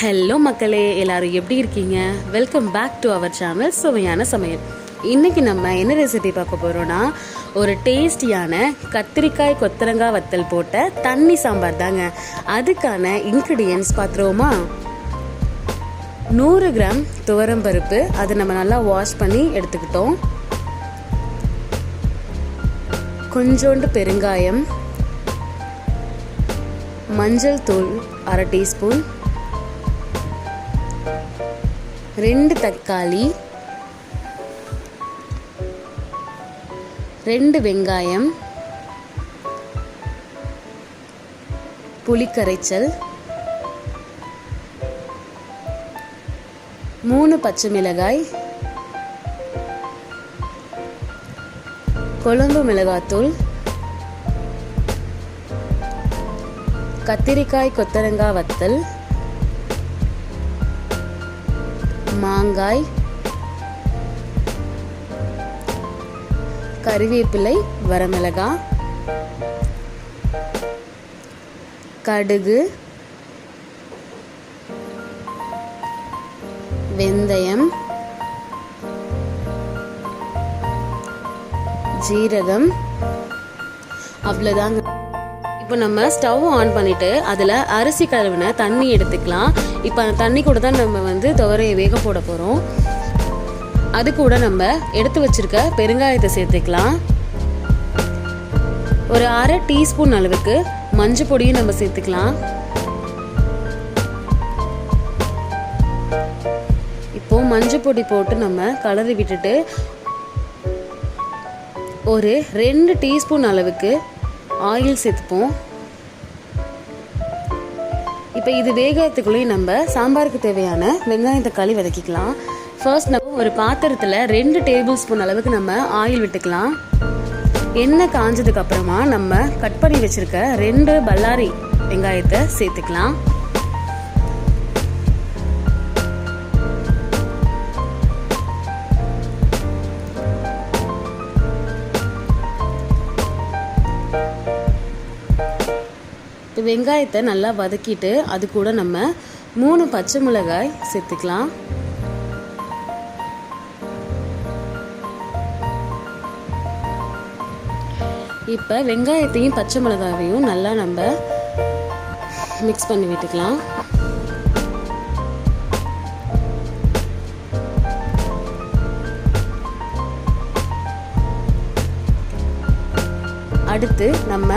Hello மக்களே. எல்லாரும் எப்படி இருக்கீங்க? Welcome back to our channel சுவையான சமையல். இன்றைக்கி நம்ம என்ன ரெசிபி பார்க்க போகிறோன்னா ஒரு டேஸ்டியான கத்திரிக்காய் கொத்தரங்காய் வத்தல் போட்ட தண்ணி சாம்பார் தாங்க. அதுக்கான இன்க்ரீடியன்ஸ் பார்த்துருவோமா? நூறு கிராம் துவரம் பருப்பு அதை நம்ம நல்லா வாஷ் பண்ணி எடுத்துக்கிட்டோம். கொஞ்சோண்டு பெருங்காயம் மஞ்சள் தூள் அரை டீஸ்பூன் ரெண்டு தக்காளி ரெண்டு வெங்காயம் புளிக்கரைச்சல் மூணு பச்சை மிளகாய் கொழம்பு மிளகாத்தூள் கத்திரிக்காய் கொத்தரங்காய் வத்தல் மாங்காய் கருவேப்பிலை வரமிளகாய் கடுகு வெந்தயம் ஜீரகம் அவ்வளோதாங்க இப்போ நம்ம ஸ்டவ் ஆன் பண்ணிவிட்டு அதில் அரிசி கழுவின தண்ணி எடுத்துக்கலாம். இப்போ அந்த தண்ணி கூட தான் நம்ம வந்து துவரையை வேக போட போகிறோம் அது கூட நம்ம எடுத்து வச்சிருக்க பெருங்காயத்தை சேர்த்துக்கலாம். ஒரு அரை டீஸ்பூன் அளவுக்கு மஞ்சள் பொடியும் நம்ம சேர்த்துக்கலாம். இப்போ மஞ்சள் பொடி போட்டு நம்ம கலரி விட்டுட்டு ஒரு ரெண்டு டீஸ்பூன் அளவுக்கு ஆயில் சேர்த்துப்போம். இப்போ இது வேகத்துக்குள்ளேயும் நம்ம சாம்பாருக்கு தேவையான வெங்காயம் தக்காளி வதக்கிக்கலாம். ஃபர்ஸ்ட் நம்ம ஒரு பாத்திரத்தில் ரெண்டு டேபிள் ஸ்பூன் அளவுக்கு நம்ம ஆயில் விட்டுக்கலாம். எண்ணெய் காஞ்சதுக்கு அப்புறமா நம்ம கட் பண்ணி வச்சிருக்க ரெண்டு பல்லாரி வெங்காயத்தை சேர்த்துக்கலாம். இப்போ வெங்காயத்தை நல்லா வதக்கிட்டு அது கூட நம்ம மூணு பச்சை மிளகாய் சேர்த்துக்கலாம். இப்போ வெங்காயத்தையும் பச்சை மிளகாயையும் நல்லா நம்ம மிக்ஸ் பண்ணி விட்டுக்கலாம். அடுத்து நம்ம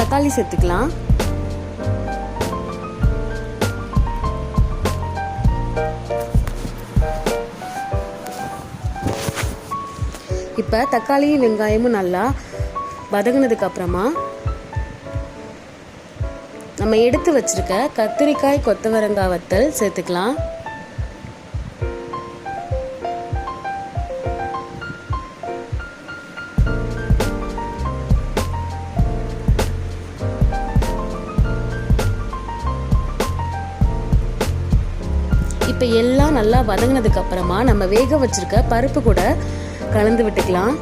தக்காளி சேர்த்துக்கலாம். இப்போ தக்காளியும் வெங்காயமும் நல்லா வதங்கினதுக்கு அப்புறமா நம்ம எடுத்து வச்சிருக்க கத்திரிக்காய் கொத்தவரங்காய் வத்தல் சேர்த்துக்கலாம். இப்போ எல்லாம் நல்லா வதங்கினதுக்கு அப்புறமா நம்ம வேக வச்சிருக்க பருப்பு கூட கலந்து விட்டுக்கலாம்.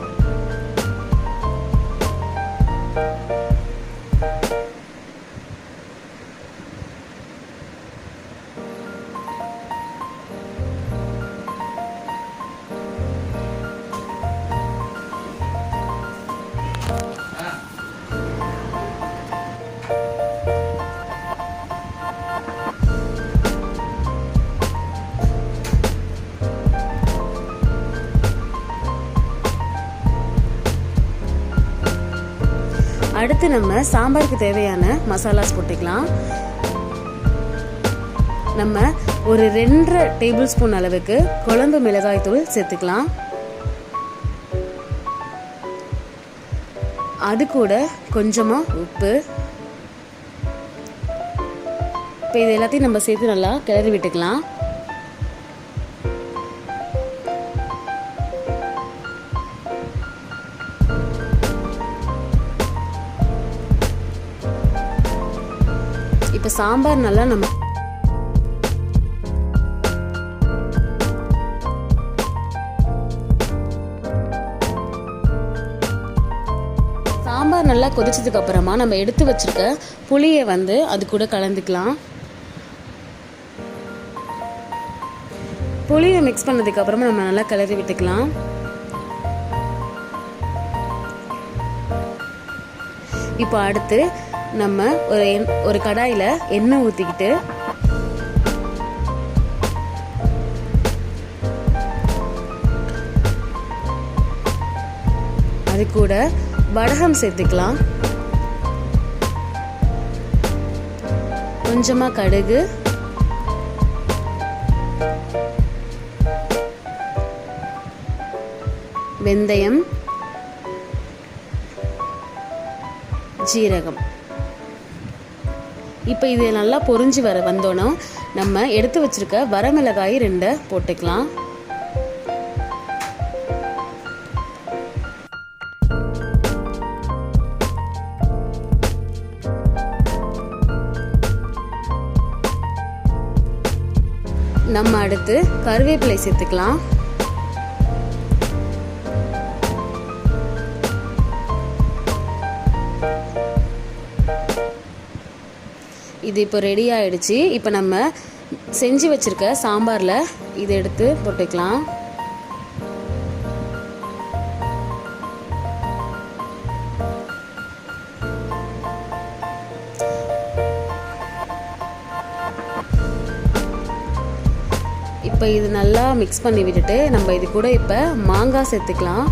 அடுத்து நம்ம சாம்பாருக்கு தேவையான மசாலாஸ் போட்டுக்கலாம். நம்ம ஒரு ரெண்டரை டேபிள் ஸ்பூன் அளவுக்கு குழம்பு மிளகாய் தூள் சேர்த்துக்கலாம். அது கூட கொஞ்சமாக உப்பு. இப்போ இது எல்லாத்தையும் நம்ம சேர்த்து நல்லா கிளறி விட்டுக்கலாம். இப்போ சாம்பார் நல்லா நம்ம சாம்பார் நல்லா கொதிச்சதுக்கு அப்புறமா நம்ம எடுத்து வச்சிருக்க புளியை வந்து அது கூட கலந்துக்கலாம். புளியை மிக்ஸ் பண்ணதுக்கப்புறமா நம்ம நல்லா கிளறி விட்டுக்கலாம். இப்போ அடுத்து நம்ம ஒரு எண் ஒரு கடாயில் எண்ணெய் ஊற்றிக்கிட்டு அது கூட வடகம் சேர்த்துக்கலாம். கொஞ்சமாக கடுகு. வெந்தயம். ஜீரகம். இப்போ இது நல்லா பொரிஞ்சு வர வந்தோன்னா நம்ம எடுத்து வச்சிருக்க வரமிளகாய் ரெண்டை போட்டுக்கலாம். நம்ம அடுத்து கருவேப்பிலை சேர்த்துக்கலாம். இது இப்போ ரெடி ஆகிடுச்சு இப்போ நம்ம செஞ்சு வச்சிருக்க சாம்பாரில் இதை எடுத்து போட்டுக்கலாம். இப்போ இது நல்லா மிக்ஸ் பண்ணி விட்டுட்டு நம்ம இது கூட இப்போ மாங்காய் சேர்த்துக்கலாம்.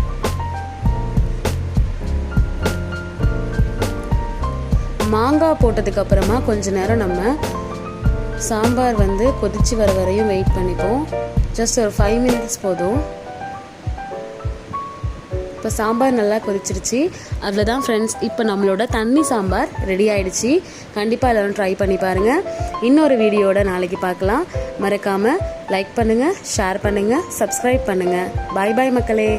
மாங்காய் போட்டதுக்கு அப்புறமா கொஞ்ச நேரம் நம்ம சாம்பார் வந்து கொதிச்சு வர வரையும் வெயிட் பண்ணிப்போம். ஜஸ்ட் ஒரு ஃபைவ் மினிட்ஸ் போதும். இப்போ சாம்பார் நல்லா கொதிச்சிருச்சு. அதில் தான் ஃப்ரெண்ட்ஸ் இப்போ நம்மளோட தண்ணி சாம்பார் ரெடி ஆயிடுச்சு. கண்டிப்பாக எல்லோரும் ட்ரை பண்ணி பாருங்கள் இன்னொரு வீடியோட நாளைக்கு பார்க்கலாம். மறக்காமல் லைக் பண்ணுங்கள் ஷேர் பண்ணுங்கள் சப்ஸ்கிரைப் பண்ணுங்கள் பாய் பாய் மக்களே.